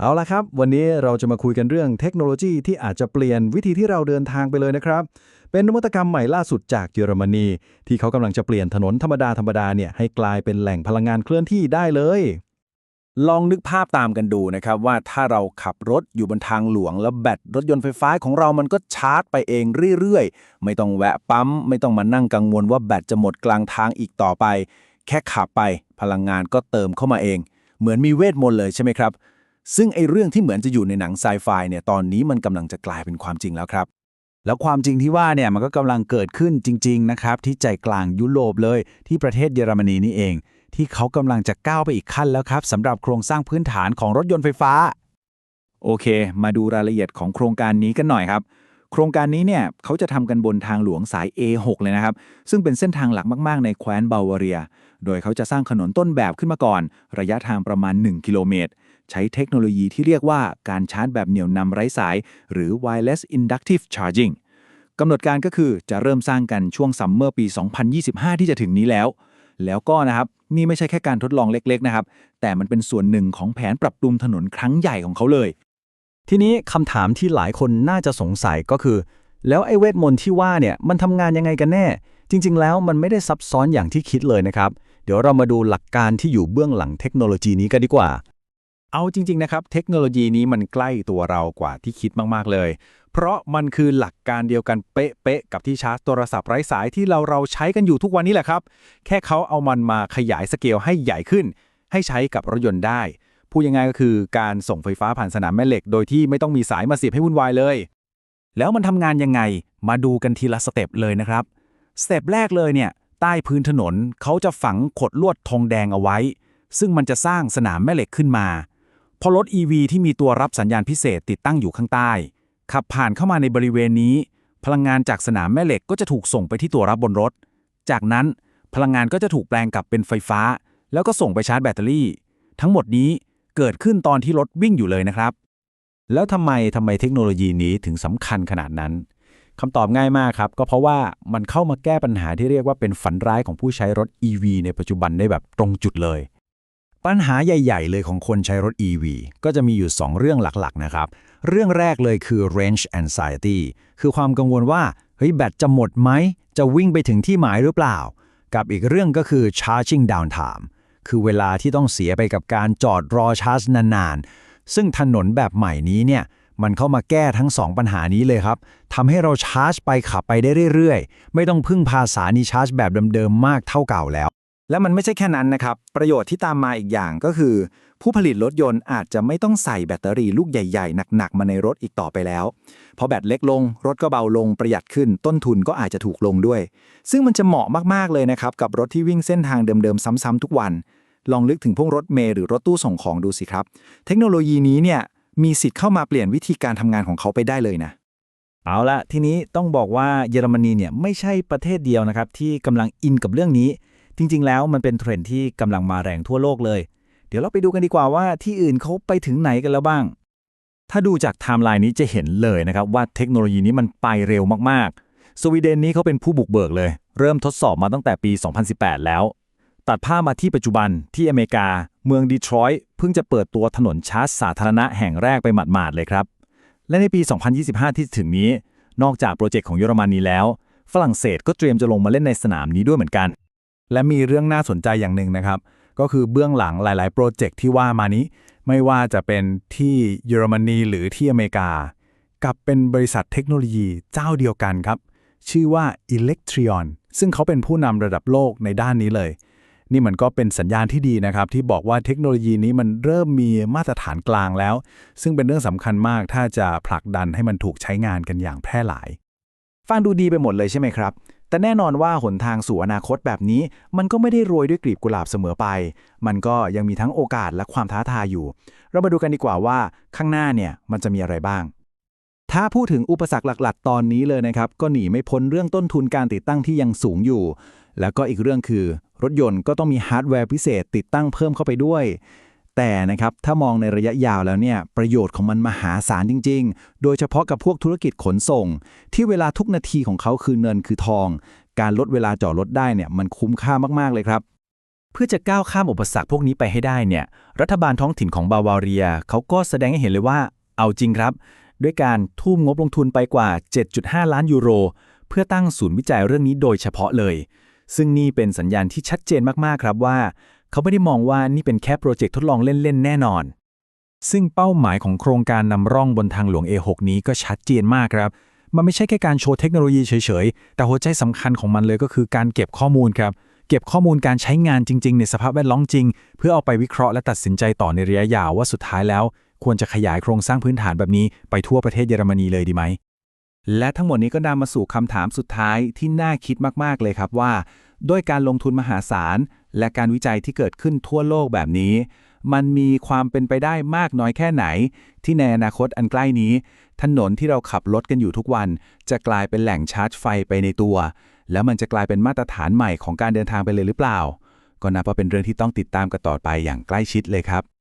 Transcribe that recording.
เอาละครับ วันนี้เราจะมาคุยกันเรื่องเทคโนโลยีที่อาจจะเปลี่ยนวิธีที่เราเดินทางไปเลยนะครับ เป็นนวัตกรรมใหม่ล่าสุดจากเยอรมนี ที่เขากำลังจะเปลี่ยนถนนธรรมดาธรรมดาเนี่ยให้กลายเป็นแหล่งพลังงานเคลื่อนที่ได้เลย ลองนึกภาพตามกันดูนะครับว่าถ้าเราขับรถอยู่บนทางหลวง แล้วแบตรถยนต์ไฟฟ้าของเรามันก็ชาร์จไปเองเรื่อยๆ ไม่ต้องแวะปั๊ม ไม่ต้องมานั่งกังวลว่าแบตจะหมดกลางทางอีกต่อไป แค่ขับไปพลังงานก็เติมเข้ามาเอง เหมือนมีเวทมนต์เลยใช่ไหมครับ ซึ่งไอ้เรื่องที่เหมือนจะอยู่ในหนังไซไฟเนี่ยตอนนี้มันกำลังจะกลายเป็นความจริงแล้วครับ แล้วความจริงที่ว่าเนี่ยมันก็กำลังเกิดขึ้นจริง ๆ นะครับ ที่ใจกลางยุโรปเลย ที่ประเทศเยอรมนีนี่เอง ที่เขากำลังจะก้าวไปอีกขั้นแล้วครับสำหรับโครงสร้างพื้นฐานของรถยนต์ไฟฟ้า โอเค มาดูรายละเอียดของโครงการนี้กันหน่อยครับ ครงการนี้เนี่ยเขาจะทำกันบนทางหลวงสาย A6 เลยนะครับ ซึ่งเป็นเส้นทางหลักมาก ๆ ในแคว้นบาวาเรีย โดยเขาจะสร้างถนนต้นแบบขึ้นมาก่อน ระยะทางประมาณ 1 กิโลเมตร ใช้เทคโนโลยีที่เรียกว่าการชาร์จแบบเหนี่ยวนำไร้สาย หรือ wireless inductive charging กำหนดการก็คือจะเริ่มสร้างกันช่วงซัมเมอร์ปี 2025 ที่จะถึงนี้แล้ว แล้วก็นะครับนี่ไม่ใช่แค่การทดลองเล็ก ๆ นะครับ แต่มันเป็นส่วนหนึ่งของแผนปรับปรุงถนนครั้งใหญ่ของเขาเลย ทีนี้คำถามที่หลายคนน่าจะสงสัยก็คือ แล้วไอ้เวทมนต์ที่ว่าเนี่ยมันทำงานยังไงกันแน่ จริง ๆ แล้วมันไม่ได้ซับซ้อนอย่างที่คิดเลยนะครับ เดี๋ยวเรามาดูหลักการที่อยู่เบื้องหลังเทคโนโลยีนี้กันดีกว่า เอาจริง ๆ นะครับ เทคโนโลยีนี้มันใกล้ตัวเรากว่าที่คิดมากๆเลย เพราะมันคือหลักการเดียวกันเป๊ะๆกับที่ชาร์จโทรศัพท์ไร้สายที่เราเราใช้กันอยู่ทุกวันนี้แหละครับ แค่เขาเอามันมาขยายสเกลให้ใหญ่ขึ้น ให้ใช้กับรถยนต์ได้ พูดยังไงก็คือการส่งไฟฟ้าผ่านสนามแม่เหล็ก โดยที่ไม่ต้องมีสายมาเสียบให้วุ่นวายเลย แล้วมันทำงานยังไง มาดูกันทีละสเต็ปเลยนะครับ สเต็ปแรกเลยเนี่ย ใต้พื้นถนนเขาจะฝังขดลวดทองแดงเอาไว้ ซึ่งมันจะสร้างสนามแม่เหล็กขึ้นมา พอรถ EV ที่มีตัวรับสัญญาณพิเศษติดตั้งอยู่ข้างใต้ ขับผ่านเข้ามาในบริเวณนี้ พลังงานจากสนามแม่เหล็กก็จะถูกส่งไปที่ตัวรับบนรถ จากนั้นพลังงานก็จะถูกแปลงกลับเป็นไฟฟ้า แล้วก็ส่งไปชาร์จแบตเตอรี่ ทั้งหมดนี้ เกิดขึ้นตอนที่รถวิ่งอยู่เลยนะครับ แล้วทำไมทำไมเทคโนโลยีนี้ถึงสำคัญขนาดนั้นคำตอบง่ายมากครับ ก็เพราะว่ามันเข้ามาแก้ปัญหาที่เรียกว่าเป็นฝันร้ายของผู้ใช้รถ EV ในปัจจุบันได้แบบตรงจุดเลย ปัญหาใหญ่ ๆ เลยของคนใช้รถ EV ก็จะมีอยู่ 2 เรื่องหลักๆนะครับ เรื่องแรกเลยคือ range anxiety คือความกังวลว่าเฮ้ยแบตจะหมดไหม จะวิ่งไปถึงที่หมายหรือเปล่า กับอีกเรื่องก็คือ charging downtime คือเวลาที่ต้องเสียไปกับการจอดรอชาร์จนานๆ ซึ่งถนนแบบใหม่นี้เนี่ยมันเข้ามาแก้ทั้ง 2 ปัญหานี้เลยครับทำให้เราชาร์จไปขับไปได้เรื่อยๆ ไม่ต้องพึ่งพาสานีชาร์จแบบเดิมๆ มากเท่าเก่าแล้ว และมันไม่ใช่แค่นั้นนะครับ ประโยชน์ที่ตามมาอีกอย่างก็คือ ผู้ผลิตรถยนต์อาจจะไม่ต้องใส่แบตเตอรี่ลูกใหญ่ๆ หนักๆ มาในรถอีกต่อไปแล้ว พอแบตเล็กลง รถก็เบาลงประหยัดขึ้น ต้นทุนก็อาจจะถูกลงด้วย ซึ่งมันจะเหมาะมากๆเลยนะครับกับรถที่วิ่งเส้นทางเดิมๆ ซ้ำๆทุกวัน ลองนึกถึงพวกรถเมล์หรือรถตู้ส่งของดูสิครับ เทคโนโลยีนี้เนี่ยมีสิทธิ์เข้ามาเปลี่ยนวิธีการทำงานของเขาไปได้เลยนะ เอาละทีนี้ต้องบอกว่าเยอรมนีเนี่ยไม่ใช่ประเทศเดียวนะครับที่กำลังอินกับเรื่องนี้ จริง ๆ แล้วมันเป็นเทรนด์ที่กำลังมาแรงทั่วโลกเลย เดี๋ยวเราไปดูกันดีกว่าว่าที่อื่นเขาไปถึงไหนกันแล้วบ้าง ถ้าดูจากไทม์ไลน์นี้จะเห็นเลยนะครับว่าเทคโนโลยีนี้มันไปเร็วมากๆ สวีเดนนี้เขาเป็นผู้บุกเบิกเลย เริ่มทดสอบมาตั้งแต่ปี 2018 แล้ว ตัดภาพมาที่ปัจจุบันที่อเมริกา เมืองดีทรอยต์เพิ่งจะเปิดตัวถนนชาร์จสาธารณะแห่งแรกไปหมาดๆเลยครับ และในปี 2025 ที่ถึงนี้ นอกจากโปรเจกต์ของเยอรมนีแล้ว ฝรั่งเศสก็เตรียมจะลงมาเล่นในสนามนี้ด้วยเหมือนกัน และมีเรื่องน่าสนใจอย่างหนึ่งนะครับ ก็คือเบื้องหลังหลาย ๆ โปรเจกต์ที่ว่ามานี้ ไม่ว่าจะเป็นที่เยอรมนีหรือที่อเมริกา กับเป็นบริษัทเทคโนโลยีเจ้าเดียวกันครับ ชื่อว่า Electrion ซึ่งเขาเป็นผู้นำระดับโลกในด้านนี้เลย นี่มันก็เป็นสัญญาณที่ดีนะครับ ที่บอกว่าเทคโนโลยีนี้มันเริ่มมีมาตรฐานกลางแล้ว ซึ่งเป็นเรื่องสำคัญมากถ้าจะผลักดันให้มันถูกใช้งานกันอย่างแพร่หลาย ฟังดูดีไปหมดเลยใช่ไหมครับ แต่แน่นอนว่าหนทางสู่อนาคตแบบนี้ มันก็ไม่ได้โรยด้วยกลีบกุหลาบเสมอไป มันก็ยังมีทั้งโอกาสและความท้าทายอยู่ เรามาดูกันดีกว่าว่าข้างหน้าเนี่ยมันจะมีอะไรบ้างถ้าพูดถึงอุปสรรคหลักๆ ตอนนี้เลยนะครับ ก็หนีไม่พ้นเรื่องต้นทุนการติดตั้งที่ยังสูงอยู่ แล้วก็อีกเรื่องคือ รถยนต์ก็ต้องมีฮาร์ดแวร์พิเศษติดตั้งเพิ่มเข้าไปด้วย แต่นะครับถ้ามองในระยะยาวแล้วเนี่ยประโยชน์ของมันมหาศาลจริง ๆ โดยเฉพาะกับพวกธุรกิจขนส่ง ที่เวลาทุกนาทีของเขาคือเงินคือทอง การลดเวลาจอดรถได้เนี่ยมันคุ้มค่ามากๆเลยครับพื่อจะก้าวข้ามอุปสรรคพวกนี้ไปให้ได้เนี่ย รัฐบาลท้องถิ่นของบาวาเรีย เขาก็แสดงให้เห็นเลยว่า เอาจริงครับ ด้วยการทุ่มงบลงทุนไปกว่า 7.5 ล้านยูโร เพื่อตั้งศูนย์วิจัยเรื่องนี้โดยเฉพาะเลย ซึ่งนี่เป็นสัญญาณที่ชัดเจนมากๆครับว่า เขาไม่ได้มองว่านี่เป็นแค่โปรเจกต์ทดลองเล่นๆแน่นอน ซึ่งเป้าหมายของโครงการนำร่องบนทางหลวง A6 นี้ก็ชัดเจนมากครับ มันไม่ใช่แค่การโชว์เทคโนโลยีเฉยๆ แต่หัวใจสำคัญของมันเลยก็คือการเก็บข้อมูลครับ เก็บข้อมูลการใช้งานจริง ๆ ในสภาพแวดล้อมจริง เพื่อเอาไปวิเคราะห์และตัดสินใจต่อในระยะยาวว่าสุดท้ายแล้ว ควรจะขยายโครงสร้างพื้นฐานแบบนี้ไปทั่วประเทศเยอรมนีเลยดีไหม และทั้งหมดนี้ก็นำมาสู่คำถามสุดท้ายที่น่าคิดมากๆเลยครับว่า ด้วยการลงทุนมหาศาล และการวิจัยที่เกิดขึ้นทั่วโลกแบบนี้ มันมีความเป็นไปได้มากน้อยแค่ไหน ที่ในอนาคตอันใกล้นี้ ถนนที่เราขับรถกันอยู่ทุกวัน จะกลายเป็นแหล่งชาร์จไฟไปในตัว แล้วมันจะกลายเป็นมาตรฐานใหม่ของการเดินทางไปเลยหรือเปล่า ก็นับว่าเป็นเรื่องที่ต้องติดตามกันต่อไปอย่างใกล้ชิดเลยครับ